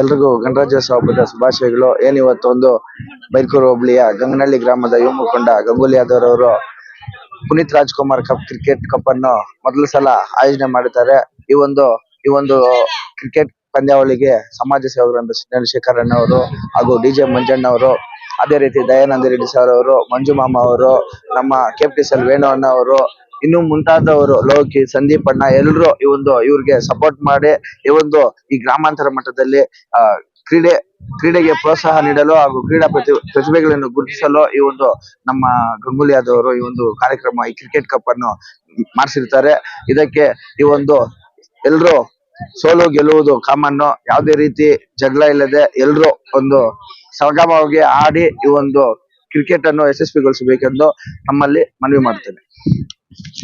ಎಲ್ರಿಗೂ ಗಣರಾಜ್ಯೋತ್ಸವ ಹಬ್ಬದ ಶುಭಾಶಯಗಳು. ಏನ್ ಇವತ್ತು ಒಂದು ಬೈಲ್ಕೂರು ಹೋಬಳಿಯ ಗಂಗನಹಳ್ಳಿ ಗ್ರಾಮದ ಯುವ ಮುಖಂಡ ಗಂಗೂಲಿ ಯಾದವ್ ಅವರು Puneeth Rajkumar cup cricket cup ಅನ್ನು ಮೊದಲ ಸಲ ಆಯೋಜನೆ ಮಾಡಿದ್ದಾರೆ. ಈ ಒಂದು ಈ ಒಂದು ಕ್ರಿಕೆಟ್ ಪಂದ್ಯಾವಳಿಗೆ ಸಮಾಜ ಸೇವಕರಾದ ಅಣ್ಣ ಅವರು ಹಾಗೂ ಡಿ ಜೆ ಮಂಜಣ್ಣ ಅವರು, ಅದೇ ರೀತಿ ದಯಾನಂದ ರೆಡ್ಡಿ ಸರ್ ಅವರು, ಮಂಜು ಮಾಮ ಅವರು, ನಮ್ಮ ಕೆ ಪಿ ಎಲ್ ವೇಣು ಅಣ್ಣ ಅವರು ಇನ್ನು ಮುಂತಾದವರು ಲೋಕಿ, ಸಂದೀಪ್ ಅಣ್ಣ ಎಲ್ಲರೂ ಈ ಒಂದು ಇವ್ರಿಗೆ ಸಪೋರ್ಟ್ ಮಾಡಿ ಈ ಒಂದು ಈ ಗ್ರಾಮಾಂತರ ಮಟ್ಟದಲ್ಲಿ, ಆ, ಕ್ರೀಡೆ, ಕ್ರೀಡೆಗೆ ಪ್ರೋತ್ಸಾಹ ನೀಡಲು ಹಾಗೂ ಕ್ರೀಡಾ ಪ್ರತಿ, ಪ್ರತಿಭೆಗಳನ್ನು ಗುರುತಿಸಲು ಈ ಒಂದು ನಮ್ಮ ಗಂಗೂಲಿ ಆದವರು ಈ ಒಂದು ಕಾರ್ಯಕ್ರಮ, ಈ ಕ್ರಿಕೆಟ್ ಕಪ್ ಅನ್ನು ಮಾಡಿಸಿರ್ತಾರೆ. ಇದಕ್ಕೆ ಈ ಒಂದು ಎಲ್ರು ಸೋಲು ಗೆಲ್ಲುವುದು ಕಾಮನ್. ಯಾವುದೇ ರೀತಿ ಜಗಳ ಇಲ್ಲದೆ ಎಲ್ರು ಒಂದು ಸಗಮವಾಗಿ ಆಡಿ ಈ ಒಂದು ಕ್ರಿಕೆಟ್ ಅನ್ನು ಯಶಸ್ವಿಗೊಳಿಸಬೇಕೆಂದು ನಮ್ಮಲ್ಲಿ ಮನವಿ ಮಾಡ್ತೇನೆ.